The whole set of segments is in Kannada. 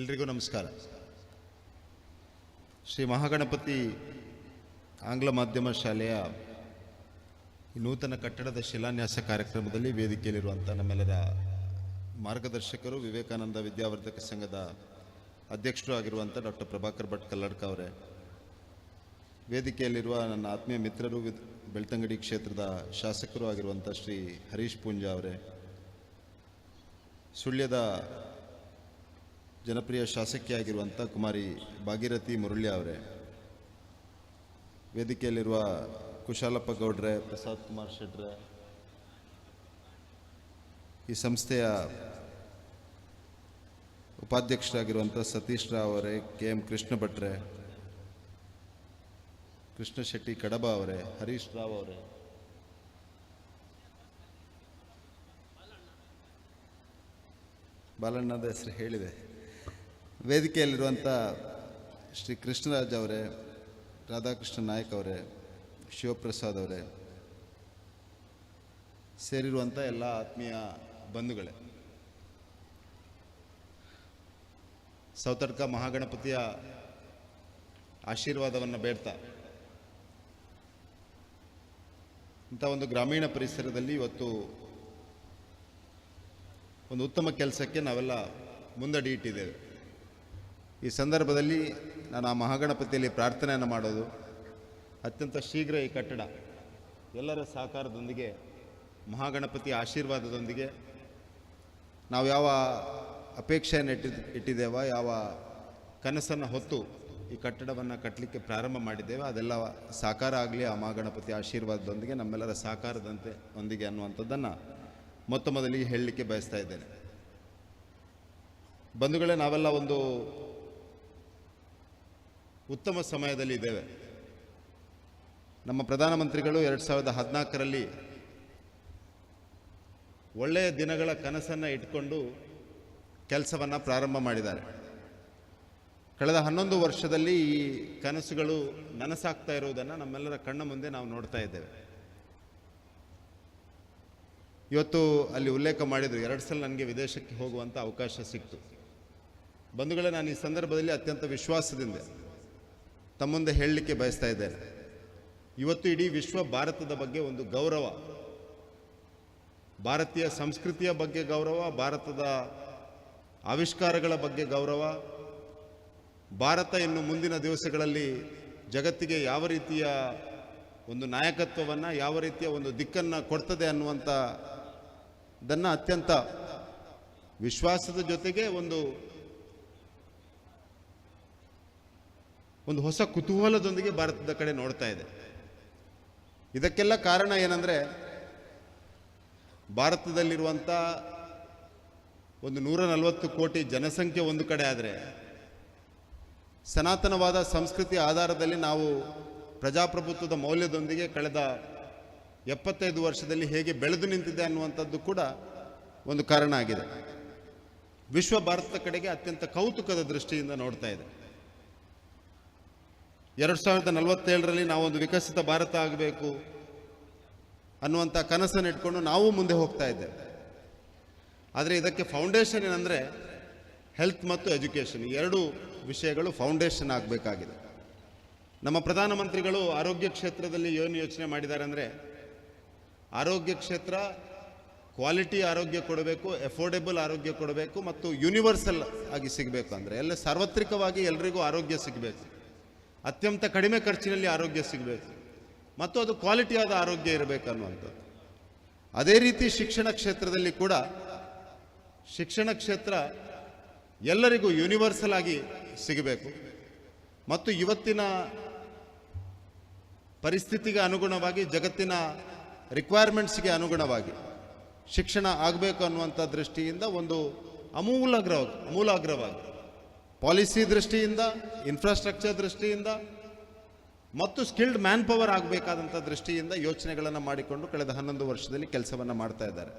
ಎಲ್ರಿಗೂ ನಮಸ್ಕಾರ. ಶ್ರೀ ಮಹಾಗಣಪತಿ ಆಂಗ್ಲ ಮಾಧ್ಯಮ ಶಾಲೆಯ ನೂತನ ಕಟ್ಟಡದ ಶಿಲಾನ್ಯಾಸ ಕಾರ್ಯಕ್ರಮದಲ್ಲಿ ವೇದಿಕೆಯಲ್ಲಿರುವಂಥ ನಮ್ಮೆಲ್ಲರ ಮಾರ್ಗದರ್ಶಕರು ವಿವೇಕಾನಂದ ವಿದ್ಯಾವರ್ಧಕ ಸಂಘದ ಅಧ್ಯಕ್ಷರು ಆಗಿರುವಂಥ ಡಾಕ್ಟರ್ ಪ್ರಭಾಕರ್ ಭಟ್ ಕಲ್ಲಡ್ಕ ಅವರೇ. ವೇದಿಕೆಯಲ್ಲಿರುವ ನನ್ನ ಆತ್ಮೀಯ ಮಿತ್ರರು, ಬೆಳ್ತಂಗಡಿ ಕ್ಷೇತ್ರದ ಶಾಸಕರು ಆಗಿರುವಂಥ ಶ್ರೀ ಹರೀಶ್ ಪೂಂಜಾ ಅವರೇ. ಸುಳ್ಯದ ಜನಪ್ರಿಯ ಶಾಸಕಿಯಾಗಿರುವಂಥ ಕುಮಾರಿ ಭಾಗೀರಥಿ ಮುರಳಿ ಅವರೇ, ವೇದಿಕೆಯಲ್ಲಿರುವ ಕುಶಾಲಪ್ಪ ಗೌಡ್ರೆ, ಪ್ರಸಾದ್ ಕುಮಾರ್ ಶೆಟ್ರೆ, ಈ ಸಂಸ್ಥೆಯ ಉಪಾಧ್ಯಕ್ಷರಾಗಿರುವಂಥ ಸತೀಶ್ ರಾವ್ ಅವರೇ, ಕೆ ಎಂ ಕೃಷ್ಣ ಭಟ್ರೆ ಕೃಷ್ಣ ಶೆಟ್ಟಿ ಕಡಬ ಅವರೇ, ಹರೀಶ್ ರಾವ್ ಅವರೇ ಬಾಲಣ್ಣದ ಹೆಸರು ಹೇಳಿದೆ. ವೇದಿಕೆಯಲ್ಲಿರುವಂಥ ಶ್ರೀ ಕೃಷ್ಣರಾಜ್ ಅವರೇ, ರಾಧಾಕೃಷ್ಣ ನಾಯಕ್ ಅವರೇ, ಶಿವಪ್ರಸಾದ್ ಅವರೇ ಸೇರಿರುವಂಥ ಎಲ್ಲ ಆತ್ಮೀಯ ಬಂಧುಗಳೇ. ಸೌತಡ್ಕ ಮಹಾಗಣಪತಿಯ ಆಶೀರ್ವಾದವನ್ನು ಬೇಡ್ತಾ ಇಂಥ ಒಂದು ಗ್ರಾಮೀಣ ಪರಿಸರದಲ್ಲಿ ಇವತ್ತು ಒಂದು ಉತ್ತಮ ಕೆಲಸಕ್ಕೆ ನಾವೆಲ್ಲ ಮುಂದಡಿ ಇಟ್ಟಿದ್ದೇವೆ. ಈ ಸಂದರ್ಭದಲ್ಲಿ ನಾನು ಆ ಮಹಾಗಣಪತಿಯಲ್ಲಿ ಪ್ರಾರ್ಥನೆಯನ್ನು ಮಾಡೋದು. ಅತ್ಯಂತ ಶೀಘ್ರ ಈ ಕಟ್ಟಡ ಎಲ್ಲರ ಸಹಕಾರದೊಂದಿಗೆ, ಮಹಾಗಣಪತಿ ಆಶೀರ್ವಾದದೊಂದಿಗೆ ನಾವು ಯಾವ ಅಪೇಕ್ಷೆಯನ್ನು ಇಟ್ಟಿ, ಇಟ್ಟಿದ್ದೇವ, ಯಾವ ಕನಸನ್ನು ಹೊತ್ತು ಈ ಕಟ್ಟಡವನ್ನು ಕಟ್ಟಲಿಕ್ಕೆ ಪ್ರಾರಂಭ ಮಾಡಿದ್ದೇವೆ, ಅದೆಲ್ಲ ಸಾಕಾರ ಆಗಲಿ ಆ ಮಹಾಗಣಪತಿ ಆಶೀರ್ವಾದದೊಂದಿಗೆ ನಮ್ಮೆಲ್ಲರ ಸಹಕಾರದಂತೆ ಒಂದಿಗೆ ಅನ್ನುವಂಥದ್ದನ್ನು ಮೊತ್ತ ಮೊದಲಿಗೆ ಹೇಳಲಿಕ್ಕೆ ಬಯಸ್ತಾ ಇದ್ದೇನೆ. ಬಂಧುಗಳೇ, ನಾವೆಲ್ಲ ಒಂದು ಉತ್ತಮ ಸಮಯದಲ್ಲಿ ಇದ್ದೇವೆ. ನಮ್ಮ ಪ್ರಧಾನಮಂತ್ರಿಗಳು ಎರಡು ಸಾವಿರದ ಹದಿನಾಲ್ಕರಲ್ಲಿ ಒಳ್ಳೆಯ ದಿನಗಳ ಕನಸನ್ನು ಇಟ್ಕೊಂಡು ಕೆಲಸವನ್ನು ಪ್ರಾರಂಭ ಮಾಡಿದ್ದಾರೆ. ಕಳೆದ ಹನ್ನೊಂದು ವರ್ಷದಲ್ಲಿ ಈ ಕನಸುಗಳು ನನಸಾಗ್ತಾ ಇರುವುದನ್ನು ನಮ್ಮೆಲ್ಲರ ಕಣ್ಣ ಮುಂದೆ ನಾವು ನೋಡ್ತಾ ಇದ್ದೇವೆ. ಇವತ್ತು ಅಲ್ಲಿ ಉಲ್ಲೇಖ ಮಾಡಿದರು ಎರಡು ಸಲ ನನಗೆ ವಿದೇಶಕ್ಕೆ ಹೋಗುವಂಥ ಅವಕಾಶ ಸಿಕ್ತು. ಬಂಧುಗಳೇ, ನಾನು ಈ ಸಂದರ್ಭದಲ್ಲಿ ಅತ್ಯಂತ ವಿಶ್ವಾಸದಿಂದ ತಮ್ಮ ಮುಂದೆ ಹೇಳಲಿಕ್ಕೆ ಬಯಸ್ತಾ ಇದ್ದೇನೆ. ಇವತ್ತು ಇಡೀ ವಿಶ್ವ ಭಾರತದ ಬಗ್ಗೆ ಒಂದು ಗೌರವ. ಭಾರತೀಯ ಸಂಸ್ಕೃತಿಯ ಬಗ್ಗೆ ಗೌರವ, ಭಾರತದ ಆವಿಷ್ಕಾರಗಳ ಬಗ್ಗೆ ಗೌರವ. ಭಾರತ ಇನ್ನು ಮುಂದಿನ ದಿವಸಗಳಲ್ಲಿ ಜಗತ್ತಿಗೆ ಯಾವ ರೀತಿಯ ಒಂದು ನಾಯಕತ್ವವನ್ನು, ಯಾವ ರೀತಿಯ ಒಂದು ದಿಕ್ಕನ್ನು ಕೊಡ್ತದೆ ಅನ್ನುವಂಥ ದನ್ನು ಅತ್ಯಂತ ವಿಶ್ವಾಸದ ಜೊತೆಗೆ ಒಂದು ಒಂದು ಹೊಸ ಕುತೂಹಲದೊಂದಿಗೆ ಭಾರತದ ಕಡೆ ನೋಡ್ತಾ ಇದೆ. ಇದಕ್ಕೆಲ್ಲ ಕಾರಣ ಏನಂದರೆ ಭಾರತದಲ್ಲಿರುವಂಥ ಒಂದು ನೂರ ನಲವತ್ತು ಕೋಟಿ ಜನಸಂಖ್ಯೆ ಒಂದು ಕಡೆ ಆದರೆ, ಸನಾತನವಾದ ಸಂಸ್ಕೃತಿ ಆಧಾರದಲ್ಲಿ ನಾವು ಪ್ರಜಾಪ್ರಭುತ್ವದ ಮೌಲ್ಯದೊಂದಿಗೆ ಕಳೆದ ಎಪ್ಪತ್ತೈದು ವರ್ಷದಲ್ಲಿ ಹೇಗೆ ಬೆಳೆದು ನಿಂತಿದೆ ಅನ್ನುವಂಥದ್ದು ಕೂಡ ಒಂದು ಕಾರಣ ಆಗಿದೆ. ವಿಶ್ವ ಭಾರತದ ಕಡೆಗೆ ಅತ್ಯಂತ ಕೌತುಕದ ದೃಷ್ಟಿಯಿಂದ ನೋಡ್ತಾ ಇದೆ. ಎರಡು ಸಾವಿರದ ನಲವತ್ತೇಳರಲ್ಲಿ ನಾವೊಂದು ವಿಕಸಿತ ಭಾರತ ಆಗಬೇಕು ಅನ್ನುವಂಥ ಕನಸನ್ನು ಇಟ್ಕೊಂಡು ನಾವು ಮುಂದೆ ಹೋಗ್ತಾ ಇದ್ದೇವೆ. ಆದರೆ ಇದಕ್ಕೆ ಫೌಂಡೇಶನ್ ಏನಂದರೆ ಹೆಲ್ತ್ ಮತ್ತು ಎಜುಕೇಷನ್ ಎರಡು ವಿಷಯಗಳು ಫೌಂಡೇಶನ್ ಆಗಬೇಕಾಗಿದೆ. ನಮ್ಮ ಪ್ರಧಾನಮಂತ್ರಿಗಳು ಆರೋಗ್ಯ ಕ್ಷೇತ್ರದಲ್ಲಿ ಏನು ಯೋಚನೆ ಮಾಡಿದ್ದಾರೆ ಅಂದರೆ ಆರೋಗ್ಯ ಕ್ಷೇತ್ರ ಕ್ವಾಲಿಟಿ ಆರೋಗ್ಯ ಕೊಡಬೇಕು ಎಫೋರ್ಡೆಬಲ್ ಆರೋಗ್ಯ ಕೊಡಬೇಕು ಮತ್ತು ಯೂನಿವರ್ಸಲ್ ಆಗಿ ಸಿಗಬೇಕು ಅಂದರೆ ಎಲ್ಲ ಸಾರ್ವತ್ರಿಕವಾಗಿ ಎಲ್ರಿಗೂ ಆರೋಗ್ಯ ಸಿಗಬೇಕು. ಅತ್ಯಂತ ಕಡಿಮೆ ಖರ್ಚಿನಲ್ಲಿ ಆರೋಗ್ಯ ಸಿಗಬೇಕು. ಮತ್ತು ಅದು ಕ್ವಾಲಿಟಿಯಾದ ಆರೋಗ್ಯ ಇರಬೇಕು ಅನ್ನುವಂಥದ್ದು. ಅದೇ ರೀತಿ ಶಿಕ್ಷಣ ಕ್ಷೇತ್ರದಲ್ಲಿ ಕೂಡ ಶಿಕ್ಷಣ ಕ್ಷೇತ್ರ ಎಲ್ಲರಿಗೂ ಯೂನಿವರ್ಸಲ್ ಆಗಿ ಸಿಗಬೇಕು. ಮತ್ತು ಇವತ್ತಿನ ಪರಿಸ್ಥಿತಿಗೆ ಅನುಗುಣವಾಗಿ ಜಗತ್ತಿನ ರಿಕ್ವೈರ್ಮೆಂಟ್ಸ್ಗೆ ಅನುಗುಣವಾಗಿ ಶಿಕ್ಷಣ ಆಗಬೇಕು ಅನ್ನುವಂಥ ದೃಷ್ಟಿಯಿಂದ ಒಂದು ಅಮೂಲಾಗ್ರವಾಗಿ ಅಮೂಲಾಗ್ರವಾಗಿ ಪಾಲಿಸಿ ದೃಷ್ಟಿಯಿಂದ ಇನ್ಫ್ರಾಸ್ಟ್ರಕ್ಚರ್ ದೃಷ್ಟಿಯಿಂದ, ಮತ್ತು ಸ್ಕಿಲ್ಡ್ ಮ್ಯಾನ್ ಪವರ್ ಆಗಬೇಕಾದಂಥ ದೃಷ್ಟಿಯಿಂದ ಯೋಚನೆಗಳನ್ನು ಮಾಡಿಕೊಂಡು ಕಳೆದ ಹನ್ನೊಂದು ವರ್ಷದಲ್ಲಿ ಕೆಲಸವನ್ನು ಮಾಡ್ತಾ ಇದ್ದಾರೆ.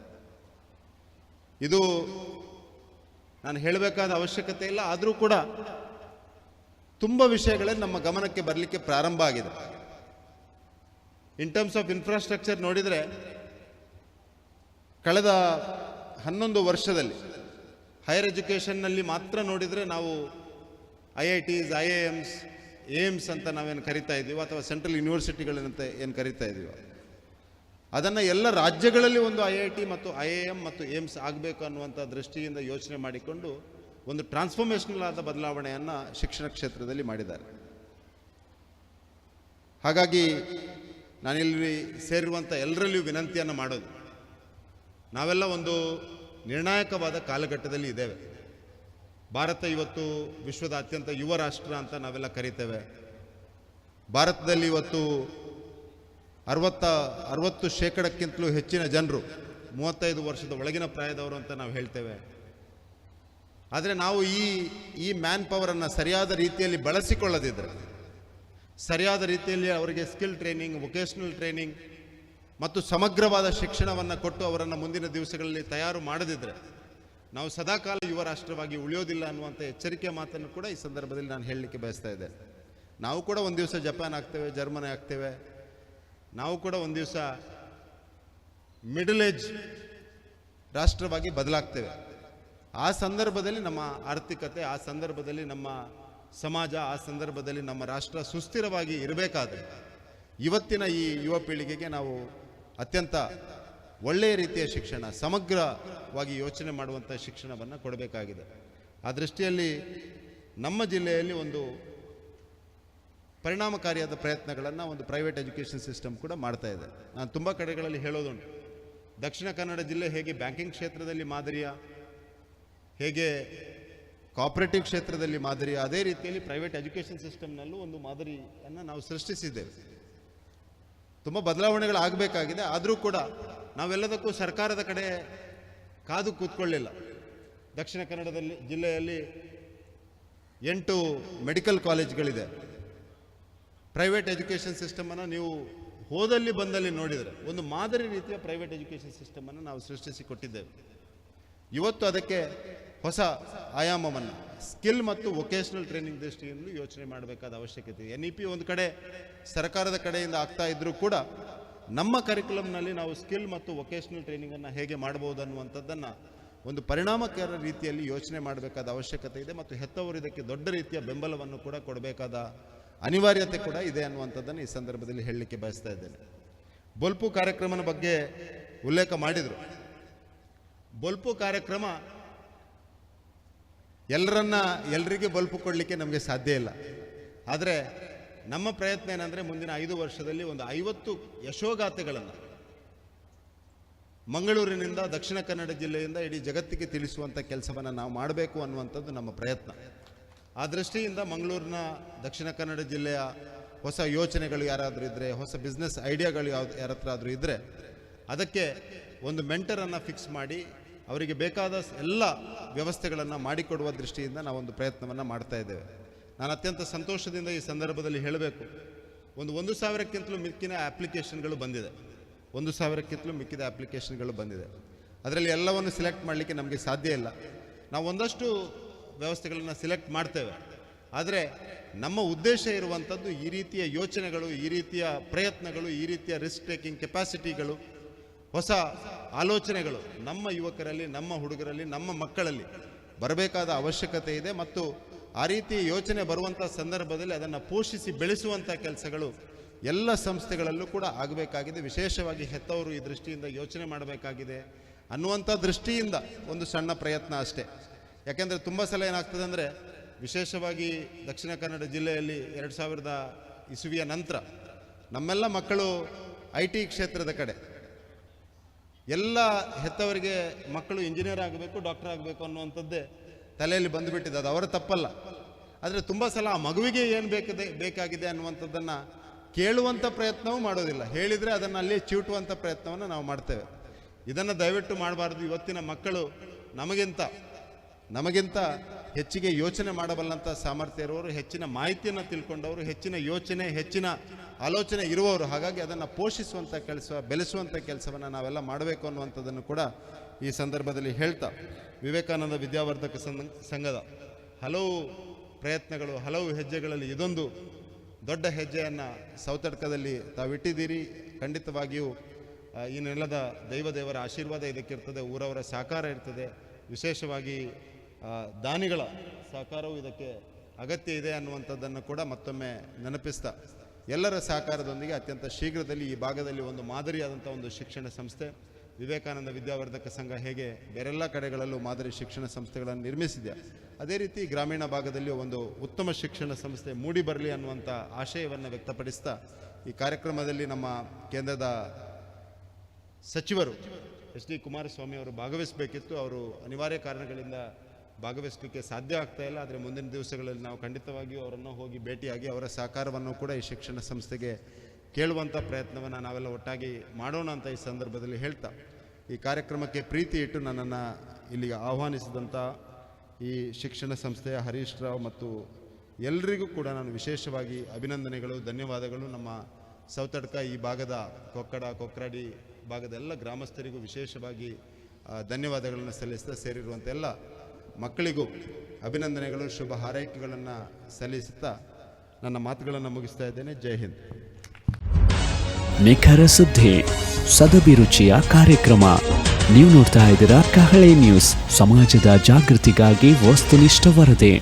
ಇದು ನಾನು ಹೇಳಬೇಕಾದ ಅವಶ್ಯಕತೆ ಇಲ್ಲ, ಆದರೂ ಕೂಡ ತುಂಬ ವಿಷಯಗಳೇ ನಮ್ಮ ಗಮನಕ್ಕೆ ಬರಲಿಕ್ಕೆ ಪ್ರಾರಂಭ ಆಗಿದೆ. ಇನ್ ಟರ್ಮ್ಸ್ ಆಫ್ ಇನ್ಫ್ರಾಸ್ಟ್ರಕ್ಚರ್ ನೋಡಿದರೆ, ಕಳೆದ ಹನ್ನೊಂದು ವರ್ಷದಲ್ಲಿ ಹೈಯರ್ ಎಜುಕೇಷನ್ನಲ್ಲಿ ಮಾತ್ರ ನೋಡಿದರೆ ನಾವು I I Ts I A Ms AIIMS ಅಂತ ನಾವೇನು ಕರಿತಾ ಇದ್ದೀವೋ ಅಥವಾ ಸೆಂಟ್ರಲ್ ಯೂನಿವರ್ಸಿಟಿಗಳಂತ ಏನು ಕರಿತಾ ಇದ್ದೀವೋ. ಅದನ್ನು ಎಲ್ಲ ರಾಜ್ಯಗಳಲ್ಲಿ ಒಂದು ಐ ಐ ಟಿ ಮತ್ತು ಐ ಐ ಎಂ ಮತ್ತು ಏಮ್ಸ್ ಆಗಬೇಕು ಅನ್ನುವಂಥ ದೃಷ್ಟಿಯಿಂದ ಯೋಚನೆ ಮಾಡಿಕೊಂಡು ಒಂದು ಟ್ರಾನ್ಸ್ಫಾರ್ಮೇಷನಲ್ ಆದ ಬದಲಾವಣೆಯನ್ನು ಶಿಕ್ಷಣ ಕ್ಷೇತ್ರದಲ್ಲಿ ಮಾಡಿದ್ದಾರೆ. ಹಾಗಾಗಿ ನಾನಿಲ್ಲಿ ಸೇರಿರುವಂಥ ಎಲ್ಲರಲ್ಲಿಯೂ ವಿನಂತಿಯನ್ನು ಮಾಡೋದು. ನಾವೆಲ್ಲ ಒಂದು ನಿರ್ಣಾಯಕವಾದ ಕಾಲಘಟ್ಟದಲ್ಲಿ ಇದ್ದೇವೆ. ಭಾರತ ಇವತ್ತು ವಿಶ್ವದ ಅತ್ಯಂತ ಯುವ ರಾಷ್ಟ್ರ ಅಂತ ನಾವೆಲ್ಲ ಕರಿತೇವೆ. ಭಾರತದಲ್ಲಿ ಇವತ್ತು ಅರವತ್ತ, ಅರವತ್ತು ಶೇಕಡಕ್ಕಿಂತಲೂ ಹೆಚ್ಚಿನ ಜನರು, ಮೂವತ್ತೈದು ವರ್ಷದ ಒಳಗಿನ ಪ್ರಾಯದವರು ಅಂತ ನಾವು ಹೇಳ್ತೇವೆ. ಆದರೆ ನಾವು ಈ ಈ ಮ್ಯಾನ್ ಪವರನ್ನು ಸರಿಯಾದ ರೀತಿಯಲ್ಲಿ ಬಳಸಿಕೊಳ್ಳದಿದ್ದರೆ ಸರಿಯಾದ ರೀತಿಯಲ್ಲಿ ಅವರಿಗೆ ಸ್ಕಿಲ್ ಟ್ರೈನಿಂಗ್ ವೊಕೇಶ್ನಲ್ ಟ್ರೈನಿಂಗ್ ಮತ್ತು ಸಮಗ್ರವಾದ ಶಿಕ್ಷಣವನ್ನು ಕೊಟ್ಟು ಅವರನ್ನು ಮುಂದಿನ ದಿವಸಗಳಲ್ಲಿ ತಯಾರು ಮಾಡದಿದ್ದರೆ ನಾವು ಸದಾಕಾಲ ಯುವ ರಾಷ್ಟ್ರವಾಗಿ ಉಳಿಯೋದಿಲ್ಲ ಅನ್ನುವಂಥ ಎಚ್ಚರಿಕೆ ಮಾತನ್ನು ಕೂಡ ಈ ಸಂದರ್ಭದಲ್ಲಿ ನಾನು ಹೇಳಲಿಕ್ಕೆ ಬಯಸ್ತಾ ಇದ್ದೆ. ನಾವು ಕೂಡ ಒಂದು ದಿವಸ ಜಪಾನ್ ಆಗ್ತೇವೆ, ಜರ್ಮನಿ ಆಗ್ತೇವೆ. ನಾವು ಕೂಡ ಒಂದು ದಿವಸ ಮಿಡಲ್ ಏಜ್ ರಾಷ್ಟ್ರವಾಗಿ ಬದಲಾಗ್ತೇವೆ. ಆ ಸಂದರ್ಭದಲ್ಲಿ ನಮ್ಮ ಆರ್ಥಿಕತೆ, ಆ ಸಂದರ್ಭದಲ್ಲಿ ನಮ್ಮ ಸಮಾಜ, ಆ ಸಂದರ್ಭದಲ್ಲಿ ನಮ್ಮ ರಾಷ್ಟ್ರ ಸುಸ್ಥಿರವಾಗಿ ಇರಬೇಕಾದ್ರೆ ಇವತ್ತಿನ ಈ ಯುವ ಪೀಳಿಗೆಗೆ ನಾವು ಅತ್ಯಂತ ಒಳ್ಳೆಯ ರೀತಿಯ ಶಿಕ್ಷಣ, ಸಮಗ್ರವಾಗಿ ಯೋಚನೆ ಮಾಡುವಂಥ ಶಿಕ್ಷಣವನ್ನು ಕೊಡಬೇಕಾಗಿದೆ. ಆ ದೃಷ್ಟಿಯಲ್ಲಿ ನಮ್ಮ ಜಿಲ್ಲೆಯಲ್ಲಿ ಒಂದು ಪರಿಣಾಮಕಾರಿಯಾದ ಪ್ರಯತ್ನಗಳನ್ನು ಒಂದು ಪ್ರೈವೇಟ್ ಎಜುಕೇಷನ್ ಸಿಸ್ಟಮ್ ಕೂಡ ಮಾಡ್ತಾ ಇದೆ. ನಾನು ತುಂಬ ಕಡೆಗಳಲ್ಲಿ ಹೇಳೋದುಂಟು. ದಕ್ಷಿಣ ಕನ್ನಡ ಜಿಲ್ಲೆ ಹೇಗೆ ಬ್ಯಾಂಕಿಂಗ್ ಕ್ಷೇತ್ರದಲ್ಲಿ ಮಾದರಿಯ, ಹೇಗೆ ಕೋಆಪರೇಟಿವ್ ಕ್ಷೇತ್ರದಲ್ಲಿ ಮಾದರಿ ಅದೇ ರೀತಿಯಲ್ಲಿ ಪ್ರೈವೇಟ್ ಎಜುಕೇಷನ್ ಸಿಸ್ಟಮ್ನಲ್ಲೂ ಒಂದು ಮಾದರಿಯನ್ನು ನಾವು ಸೃಷ್ಟಿಸಿದ್ದೇವೆ. ತುಂಬ ಬದಲಾವಣೆಗಳಾಗಬೇಕಾಗಿದೆ. ಆದರೂ ಕೂಡ ನಾವೆಲ್ಲದಕ್ಕೂ ಸರ್ಕಾರದ ಕಡೆ ಕಾದು ಕೂತ್ಕೊಳ್ಳಿಲ್ಲ. ದಕ್ಷಿಣ ಕನ್ನಡದಲ್ಲಿ, ಜಿಲ್ಲೆಯಲ್ಲಿ ಎಂಟು ಮೆಡಿಕಲ್ ಕಾಲೇಜ್ಗಳಿದೆ. ಪ್ರೈವೇಟ್ ಎಜುಕೇಷನ್ ಸಿಸ್ಟಮನ್ನು ನೀವು ಹೋದಲ್ಲಿ ಬಂದಲ್ಲಿ ನೋಡಿದರೆ, ಒಂದು ಮಾದರಿ ರೀತಿಯ ಪ್ರೈವೇಟ್ ಎಜುಕೇಷನ್ ಸಿಸ್ಟಮನ್ನು ನಾವು ಸೃಷ್ಟಿಸಿ ಕೊಟ್ಟಿದ್ದೇವೆ. ಇವತ್ತು ಅದಕ್ಕೆ ಹೊಸ ಆಯಾಮವನ್ನು, ಸ್ಕಿಲ್ ಮತ್ತು ವೊಕೇಶ್ನಲ್ ಟ್ರೈನಿಂಗ್ ದೃಷ್ಟಿಯಿಂದಲೂ ಯೋಚನೆ ಮಾಡಬೇಕಾದ ಅವಶ್ಯಕತೆ ಎನ್ ಇ ಪಿ ಒಂದು ಕಡೆ ಸರ್ಕಾರದ ಕಡೆಯಿಂದ ಆಗ್ತಾ ಇದ್ದರೂ ಕೂಡ ನಮ್ಮ ಕರಿಕ್ಯುಲಮ್ನಲ್ಲಿ ನಾವು ಸ್ಕಿಲ್ ಮತ್ತು ವೊಕೇಶ್ನಲ್ ಟ್ರೈನಿಂಗನ್ನು ಹೇಗೆ ಮಾಡ್ಬೋದು ಅನ್ನುವಂಥದ್ದನ್ನು ಒಂದು ಪರಿಣಾಮಕಾರ ರೀತಿಯಲ್ಲಿ ಯೋಚನೆ ಮಾಡಬೇಕಾದ ಅವಶ್ಯಕತೆ ಇದೆ ಮತ್ತು ಹೆತ್ತವರು ಇದಕ್ಕೆ ದೊಡ್ಡ ರೀತಿಯ ಬೆಂಬಲವನ್ನು ಕೂಡ ಕೊಡಬೇಕಾದ ಅನಿವಾರ್ಯತೆ ಕೂಡ ಇದೆ ಅನ್ನುವಂಥದ್ದನ್ನು ಈ ಸಂದರ್ಭದಲ್ಲಿ ಹೇಳಲಿಕ್ಕೆ ಬಯಸ್ತಾ ಇದ್ದೇನೆ. ಬೊಲ್ಪು ಕಾರ್ಯಕ್ರಮದ ಬಗ್ಗೆ ಉಲ್ಲೇಖ ಮಾಡಿದರು. ಬೊಲ್ಪು ಕಾರ್ಯಕ್ರಮ ಎಲ್ಲರನ್ನ ಎಲ್ರಿಗೆ ಬಲ್ಪು ಕೊಡಲಿಕ್ಕೆ ನಮಗೆ ಸಾಧ್ಯ ಇಲ್ಲ. ಆದರೆ ನಮ್ಮ ಪ್ರಯತ್ನ ಏನಂದರೆ ಮುಂದಿನ ಐದು ವರ್ಷದಲ್ಲಿ ಒಂದು ಐವತ್ತು ಯಶೋಗಾಥೆಗಳನ್ನು ಮಂಗಳೂರಿನಿಂದ ದಕ್ಷಿಣ ಕನ್ನಡ ಜಿಲ್ಲೆಯಿಂದ ಇಡೀ ಜಗತ್ತಿಗೆ ತಿಳಿಸುವಂಥ ಕೆಲಸವನ್ನು ನಾವು ಮಾಡಬೇಕು ಅನ್ನುವಂಥದ್ದು ನಮ್ಮ ಪ್ರಯತ್ನ. ಆ ದೃಷ್ಟಿಯಿಂದ ಮಂಗಳೂರಿನ ದಕ್ಷಿಣ ಕನ್ನಡ ಜಿಲ್ಲೆಯ ಹೊಸ ಯೋಚನೆಗಳು ಯಾರಾದರೂ ಇದ್ದರೆ ಹೊಸ ಬಿಸ್ನೆಸ್ ಐಡಿಯಾಗಳು ಯಾವ ಯಾರ ಹತ್ರ ಆದರೂ ಇದ್ದರೆ ಅದಕ್ಕೆ ಒಂದು ಮೆಂಟರನ್ನು ಫಿಕ್ಸ್ ಮಾಡಿ ಅವರಿಗೆ ಬೇಕಾದ ಎಲ್ಲ ವ್ಯವಸ್ಥೆಗಳನ್ನು ಮಾಡಿಕೊಡುವ ದೃಷ್ಟಿಯಿಂದ ನಾವೊಂದು ಪ್ರಯತ್ನವನ್ನು ಮಾಡ್ತಾ ಇದ್ದೇವೆ. ನಾನು ಅತ್ಯಂತ ಸಂತೋಷದಿಂದ ಈ ಸಂದರ್ಭದಲ್ಲಿ ಹೇಳಬೇಕು. ಒಂದು ಒಂದು ಸಾವಿರಕ್ಕಿಂತಲೂ ಮಿಕ್ಕಿನ ಅಪ್ಲಿಕೇಶನ್ಗಳು ಬಂದಿದೆ. ಒಂದು ಸಾವಿರಕ್ಕಿಂತಲೂ ಮಿಕ್ಕಿದ ಅಪ್ಲಿಕೇಶನ್ಗಳು ಬಂದಿದೆ. ಅದರಲ್ಲಿ ಎಲ್ಲವನ್ನು ಸಿಲೆಕ್ಟ್ ಮಾಡಲಿಕ್ಕೆ ನಮಗೆ ಸಾಧ್ಯ ಇಲ್ಲ. ನಾವು ಒಂದಷ್ಟು ವ್ಯವಸ್ಥೆಗಳನ್ನು ಸಿಲೆಕ್ಟ್ ಮಾಡ್ತೇವೆ. ಆದರೆ ನಮ್ಮ ಉದ್ದೇಶ ಇರುವಂಥದ್ದು ಈ ರೀತಿಯ ಯೋಚನೆಗಳು, ಈ ರೀತಿಯ ಪ್ರಯತ್ನಗಳು, ಈ ರೀತಿಯ ರಿಸ್ಕ್ ಟೇಕಿಂಗ್ ಕೆಪಾಸಿಟಿಗಳು ಹೊಸ ಆಲೋಚನೆಗಳು ನಮ್ಮ ಯುವಕರಲ್ಲಿ, ನಮ್ಮ ಹುಡುಗರಲ್ಲಿ, ನಮ್ಮ ಮಕ್ಕಳಲ್ಲಿ ಬರಬೇಕಾದ ಅವಶ್ಯಕತೆ ಇದೆ ಮತ್ತು ಆ ರೀತಿ ಯೋಚನೆ ಬರುವಂಥ ಸಂದರ್ಭದಲ್ಲಿ ಅದನ್ನು ಪೋಷಿಸಿ ಬೆಳೆಸುವಂಥ ಕೆಲಸಗಳು ಎಲ್ಲ ಸಂಸ್ಥೆಗಳಲ್ಲೂ ಕೂಡ ಆಗಬೇಕಾಗಿದೆ. ವಿಶೇಷವಾಗಿ ಹೆತ್ತವರು ಈ ದೃಷ್ಟಿಯಿಂದ ಯೋಚನೆ ಮಾಡಬೇಕಾಗಿದೆ ಅನ್ನುವಂಥ ದೃಷ್ಟಿಯಿಂದ ಒಂದು ಸಣ್ಣ ಪ್ರಯತ್ನ ಅಷ್ಟೇ. ಯಾಕೆಂದರೆ ತುಂಬ ಸಲ ಏನಾಗ್ತದೆ ಅಂದರೆ ವಿಶೇಷವಾಗಿ ದಕ್ಷಿಣ ಕನ್ನಡ ಜಿಲ್ಲೆಯಲ್ಲಿ ಎರಡು ಸಾವಿರದ ಇಸುವಿಯ ನಂತರ ನಮ್ಮೆಲ್ಲ ಮಕ್ಕಳು ಐ ಟಿ ಕ್ಷೇತ್ರದ ಕಡೆ ಎಲ್ಲ ಹೆತ್ತವರಿಗೆ ಮಕ್ಕಳು ಇಂಜಿನಿಯರ್ ಆಗಬೇಕು ಡಾಕ್ಟರ್ ಆಗಬೇಕು ಅನ್ನುವಂಥದ್ದೇ ತಲೆಯಲ್ಲಿ ಬಂದುಬಿಟ್ಟಿದೆ. ಅದು ಅವರ ತಪ್ಪಲ್ಲ. ಆದರೆ ತುಂಬ ಸಲ ಆ ಮಗುವಿಗೆ ಏನು ಬೇಕಿದೆ, ಬೇಕಾಗಿದೆ ಅನ್ನುವಂಥದ್ದನ್ನು ಕೇಳುವಂಥ ಪ್ರಯತ್ನವೂ ಮಾಡೋದಿಲ್ಲ. ಹೇಳಿದರೆ ಅದನ್ನು ಅಲ್ಲಿ ಚೀಟುವಂಥ ಪ್ರಯತ್ನವನ್ನು ನಾವು ಮಾಡ್ತೇವೆ. ಇದನ್ನು ದಯವಿಟ್ಟು ಮಾಡಬಾರ್ದು. ಇವತ್ತಿನ ಮಕ್ಕಳು ನಮಗಿಂತ ನಮಗಿಂತ ಹೆಚ್ಚಿಗೆ ಯೋಚನೆ ಮಾಡಬಲ್ಲಂಥ ಸಾಮರ್ಥ್ಯ ಇರುವವರು ಹೆಚ್ಚಿನ ಮಾಹಿತಿಯನ್ನು ತಿಳ್ಕೊಂಡವರು, ಹೆಚ್ಚಿನ ಯೋಚನೆ, ಹೆಚ್ಚಿನ ಆಲೋಚನೆ ಇರುವವರು, ಹಾಗಾಗಿ ಅದನ್ನು ಪೋಷಿಸುವಂಥ ಕೆಲಸ ಬೆಳೆಸುವಂಥ ಕೆಲಸವನ್ನು ನಾವೆಲ್ಲ ಮಾಡಬೇಕು ಅನ್ನುವಂಥದ್ದನ್ನು ಕೂಡ ಈ ಸಂದರ್ಭದಲ್ಲಿ ಹೇಳ್ತಾ ವಿವೇಕಾನಂದ ವಿದ್ಯಾವರ್ಧಕ ಸಂಘದ ಹಲವು ಪ್ರಯತ್ನಗಳು, ಹಲವು ಹೆಜ್ಜೆಗಳಲ್ಲಿ ಇದೊಂದು ದೊಡ್ಡ ಹೆಜ್ಜೆಯನ್ನು ಸೌತಡ್ಕದಲ್ಲಿ ತಾವಿಟ್ಟಿದ್ದೀರಿ. ಖಂಡಿತವಾಗಿಯೂ ಈ ನೆಲದ ದೈವದೇವರ ಆಶೀರ್ವಾದ ಇದಕ್ಕಿರ್ತದೆ, ಊರವರ ಸಹಕಾರ ಇರ್ತದೆ. ವಿಶೇಷವಾಗಿ ದಾನಿಗಳ ಸಹಕಾರವು ಇದಕ್ಕೆ ಅಗತ್ಯ ಇದೆ ಅನ್ನುವಂಥದ್ದನ್ನು ಕೂಡ ಮತ್ತೊಮ್ಮೆ ನೆನಪಿಸ್ತಾ, ಎಲ್ಲರ ಸಹಕಾರದೊಂದಿಗೆ ಅತ್ಯಂತ ಶೀಘ್ರದಲ್ಲಿ ಈ ಭಾಗದಲ್ಲಿ ಒಂದು ಮಾದರಿಯಾದಂಥ ಒಂದು ಶಿಕ್ಷಣ ಸಂಸ್ಥೆ, ವಿವೇಕಾನಂದ ವಿದ್ಯಾವರ್ಧಕ ಸಂಘ ಹೇಗೆ ಬೇರೆಲ್ಲ ಕಡೆಗಳಲ್ಲೂ ಮಾದರಿ ಶಿಕ್ಷಣ ಸಂಸ್ಥೆಗಳನ್ನು ನಿರ್ಮಿಸಿದೆ. ಅದೇ ರೀತಿ ಗ್ರಾಮೀಣ ಭಾಗದಲ್ಲಿ ಒಂದು ಉತ್ತಮ ಶಿಕ್ಷಣ ಸಂಸ್ಥೆ ಮೂಡಿ ಬರಲಿ ಅನ್ನುವಂಥ ಆಶಯವನ್ನು ವ್ಯಕ್ತಪಡಿಸ್ತಾ, ಈ ಕಾರ್ಯಕ್ರಮದಲ್ಲಿ ನಮ್ಮ ಕೇಂದ್ರದ ಸಚಿವರು ಎಚ್ ಡಿ ಕುಮಾರಸ್ವಾಮಿ ಅವರು ಭಾಗವಹಿಸಬೇಕಿತ್ತು. ಅವರು ಅನಿವಾರ್ಯ ಕಾರಣಗಳಿಂದ ಭಾಗವಹಿಸಲಿಕ್ಕೆ ಸಾಧ್ಯ ಆಗ್ತಾ ಇಲ್ಲ, ಆದರೆ ಮುಂದಿನ ದಿವಸಗಳಲ್ಲಿ ನಾವು ಖಂಡಿತವಾಗಿಯೂ ಅವರನ್ನು ಹೋಗಿ ಭೇಟಿಯಾಗಿ ಅವರ ಸಹಕಾರವನ್ನು ಕೂಡ ಈ ಶಿಕ್ಷಣ ಸಂಸ್ಥೆಗೆ ಕೇಳುವಂಥ ಪ್ರಯತ್ನವನ್ನು ನಾವೆಲ್ಲ ಒಟ್ಟಾಗಿ ಮಾಡೋಣ ಅಂತ ಈ ಸಂದರ್ಭದಲ್ಲಿ ಹೇಳ್ತಾ, ಈ ಕಾರ್ಯಕ್ರಮಕ್ಕೆ ಪ್ರೀತಿ ಇಟ್ಟು ನನ್ನನ್ನು ಇಲ್ಲಿಗೆ ಆಹ್ವಾನಿಸಿದಂಥ ಈ ಶಿಕ್ಷಣ ಸಂಸ್ಥೆಯ ಹರೀಶ್ ರಾವ್ ಮತ್ತು ಎಲ್ರಿಗೂ ಕೂಡ ನಾನು ವಿಶೇಷವಾಗಿ ಅಭಿನಂದನೆಗಳು, ಧನ್ಯವಾದಗಳು. ನಮ್ಮ ಸೌತಡ್ಕ ಈ ಭಾಗದ ಕೊಕ್ಕಡ, ಕೊಕ್ರಾಡಿ ಭಾಗದ ಎಲ್ಲ ಗ್ರಾಮಸ್ಥರಿಗೂ ವಿಶೇಷವಾಗಿ ಧನ್ಯವಾದಗಳನ್ನು ಸಲ್ಲಿಸ್ತಾ ಸೇರಿರುವಂಥ ಎಲ್ಲ ಮಕ್ಕಳಿಗೂ ಅಭಿನಂದನೆಗಳು, ಶುಭ ಹಾರೈಕೆಗಳನ್ನು ಸಲ್ಲಿಸುತ್ತಾ ನನ್ನ ಮಾತುಗಳನ್ನು ಮುಗಿಸ್ತಾ ಇದ್ದೇನೆ. ಜೈ ಹಿಂದ್. ನಿಖರ ಸುದ್ದಿ ಸದಭಿರುಚಿಯ ಕಾರ್ಯಕ್ರಮ. ನೀವು ನೋಡ್ತಾ ಇದ್ದೀರಾ ಕಹಳೆ ನ್ಯೂಸ್. ಸಮಾಜದ ಜಾಗೃತಿಗಾಗಿ ವಸ್ತುನಿಷ್ಠ ವರದಿ.